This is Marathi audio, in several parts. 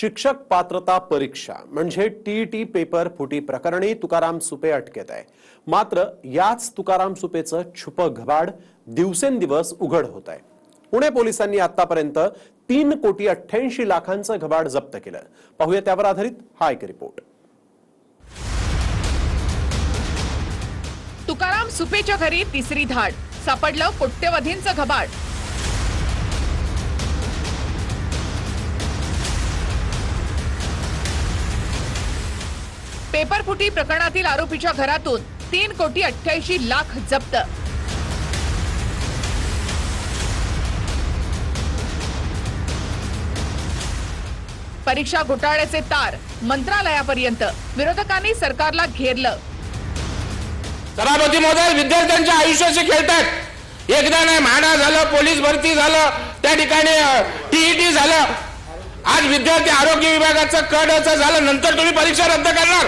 शिक्षक पात्रता परीक्षा म्हणजे टी पेपर फुटी प्रकरणी तुकाराम सुपे अटकेत आहे. मात्र याच तुकाराम सुपेचं छुपं घबाड दिवसेंदिवस उघड होत आहे. पुणे पोलिसांनी आतापर्यंत तीन कोटी अठ्ठ्याऐंशी लाखांचं घबाड जप्त केलं. पाहूया त्यावर आधारित हा एक रिपोर्ट. तुकाराम सुपेच्या घरी तिसरी धाड. सापडलं कोट्यवधींचं घबाड. पेपरफुटी प्रकरणातील आरोपीच्या घरातून तीन कोटी अठ्ठ्याऐंशी लाख जप्त. परीक्षा घोटाळ्याचे तार मंत्रालयापर्यंत विरोधकांनी सरकारला घेरलं. सभापती महोदय विद्यार्थ्यांच्या आयुष्याशी खेळतात एकदा नाही म्हाडा झालं पोलीस भरती झालं त्या ठिकाणी टीईटी झालं. आज विद्यार्थी आरोग्य विभागाचं कडचं झालं नंतर तुम्ही परीक्षा रद्द करणार.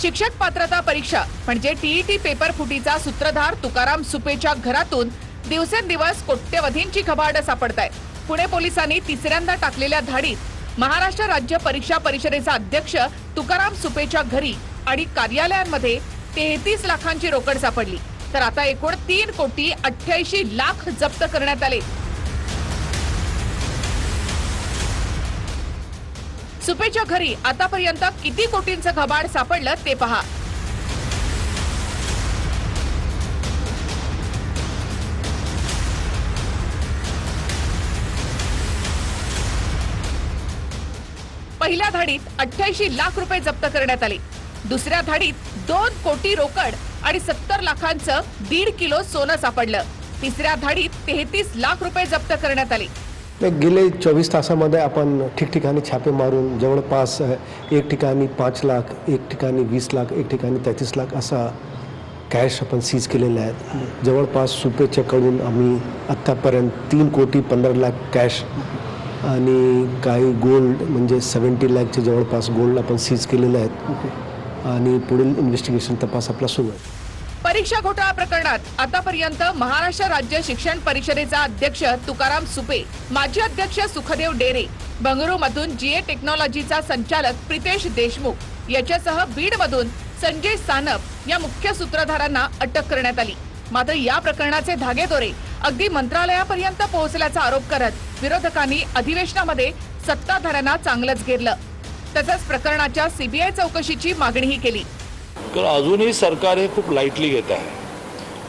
शिक्षक पात्रता परीक्षा म्हणजे टीईटी पेपर फुटीचा सूत्रधार तुकाराम सुपेच्या घरातून दिवसेंदिवस कोट्यवधींची खबाड सापडत आहे पुणे पोलिसांनी तिसऱ्यांदा टाकलेल्या धाडीत महाराष्ट्र राज्य परीक्षा परिषदेचा अध्यक्ष तुकाराम सुपेच्या घरी आणि कार्यालयांमध्ये तेहतीस लाखांची रोकड सापडली. तर आता एकूण तीन कोटी अठ्ठ्याऐंशी लाख जप्त करण्यात आले. सुपेच्या घरी आतापर्यंत किती कोटींचं घबाड सापडलं ते पहा. पहिल्या धाडीत अठ्ठ्याऐंशी लाख रुपये जप्त करण्यात आले. दुसऱ्या धाडीत दोन कोटी रोकड आणि सत्तर लाखांचं दीड किलो सोनं सापडलं. तिसऱ्या धाडीत तेहतीस लाख रुपये जप्त करण्यात आले. गेले चोवीस तासामध्ये आपण ठिकठिकाणी छापे मारून जवळपास एक ठिकाणी पाच लाख एक ठिकाणी वीस लाख एक ठिकाणी तेहतीस लाख असा कॅश आपण सीज केलेला आहे जवळपास सुपेच्याकडून आम्ही आत्तापर्यंत तीन कोटी पंधरा लाख कॅश आणि काही गोल्ड म्हणजे सेवन्टी लॅकचे जवळपास गोल्ड आपण सीज केलेले आहेत. आणि पुढील इन्व्हेस्टिगेशन तपास आपला सुरू आहे. परीक्षा घोटाळा प्रकरणात आतापर्यंत महाराष्ट्र राज्य शिक्षण परिषदेचा अध्यक्ष तुकाराम सुपे माजी अध्यक्ष सुखदेव डेरे बंगळुरूमधून जीए टेक्नॉलॉजीचा संचालक प्रितेश देशमुख याच्यासह बीडमधून संजय सानप या मुख्य सूत्रधारांना अटक करण्यात आली. मात्र या प्रकरणाचे धागेदोरे अगदी मंत्रालयापर्यंत पोहोचल्याचा आरोप करत विरोधकांनी अधिवेशनामध्ये सत्ताधाऱ्यांना चांगलंच घेरलं. तसंच प्रकरणाच्या सीबीआय चौकशीची मागणीही केली. कारण अजूनही सरकार हे खूप लाईटली घेत आहे.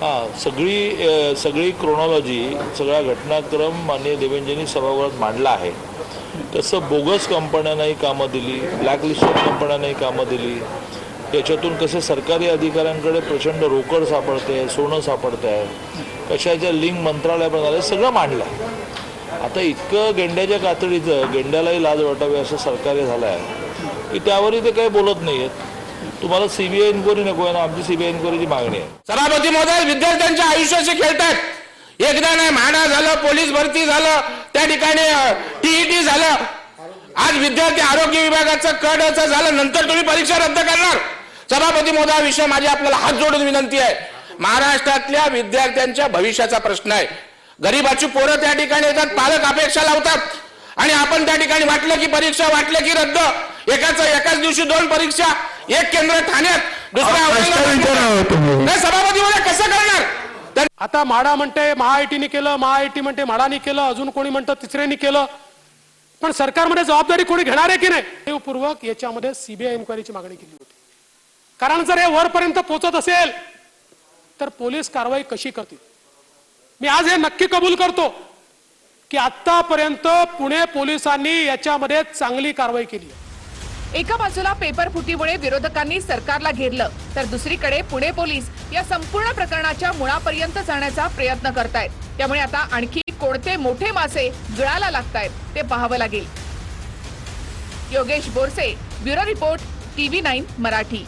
हां सगळी सगळी क्रोनॉलॉजी सगळा घटनाक्रम माननीय देवेंद्रजींनी सभागृहात मांडला आहे. तसं बोगस कंपन्यांनाही कामं दिली ब्लॅकलिस्टेड कंपन्यांनाही कामं दिली. याच्यातून कसे सरकारी अधिकाऱ्यांकडे प्रचंड रोकड सापडते सोनं सापडतं आहे कशाच्या लिंक मंत्रालयापर्यंत आले सगळं मांडलं आहे. आता इतकं गेंड्याच्या कातडीचं गेंड्यालाही लाज वाटावी असं सरकारी झालं आहे की त्यावरही ते काही बोलत नाही आहेत तुम्हाला सीबीआय इन्क्वायरी नको आहे ना आमची सीबीआय इन्क्वायरीची मागणी आहे. सभापती महोदय विद्यार्थ्यांच्या आयुष्याशी खेळतात एकदा नाही म्हाडा झालं पोलीस भरती झालं त्या ठिकाणी टीईटी झालं. आज विद्यार्थी आरोग्य विभागाचं कडचं झालं नंतर तुम्ही परीक्षा रद्द करणार. सभापती महोदयाविषयी माझी आपल्याला हात जोडून विनंती आहे. महाराष्ट्रातल्या विद्यार्थ्यांच्या भविष्याचा प्रश्न आहे. गरीबाची पोरं त्या ठिकाणी येतात पालक अपेक्षा लावतात. आणि आपण त्या ठिकाणी वाटलं की परीक्षा वाटलं की रद्द. एकाच एकाच दिवशी दोन परीक्षा. एक केंद्र ठाण्यात दुसऱ्या औरंगाबाद नाही सभापती महोदय कसं करणार? तर आता म्हाडा म्हणते महाआयटीने केलं महाआयटी म्हणते म्हाडानी केलं अजून कोणी म्हणतं तिसऱ्यानी केलं. पण सरकारमध्ये जबाबदारी कोणी घेणार आहे की नाही? जाणीवपूर्वक याच्यामध्ये सीबीआय इन्क्वायरीची मागणी केली होती. कारण जर हे वरपर्यंत पोहोचत असेल तर पोलीस कारवाई कशी करतील? मी आज हे नक्की कबूल करतो की आतापर्यंत पुणे पोलिसांनी याच्यामध्ये चांगली कारवाई केली आहे. एका बाजूला पेपर फुटीमुळे विरोधकांनी सरकारला घेरलं तर दुसरीकडे पुणे पोलीस या संपूर्ण प्रकरणाच्या मुळापर्यंत जाण्याचा प्रयत्न करतायत. त्यामुळे आता आणखी कोणते मोठे मासे गळाला लागतायत ते पाहावं लागेल. Yogesh Borse bureau report TV nine Marathi.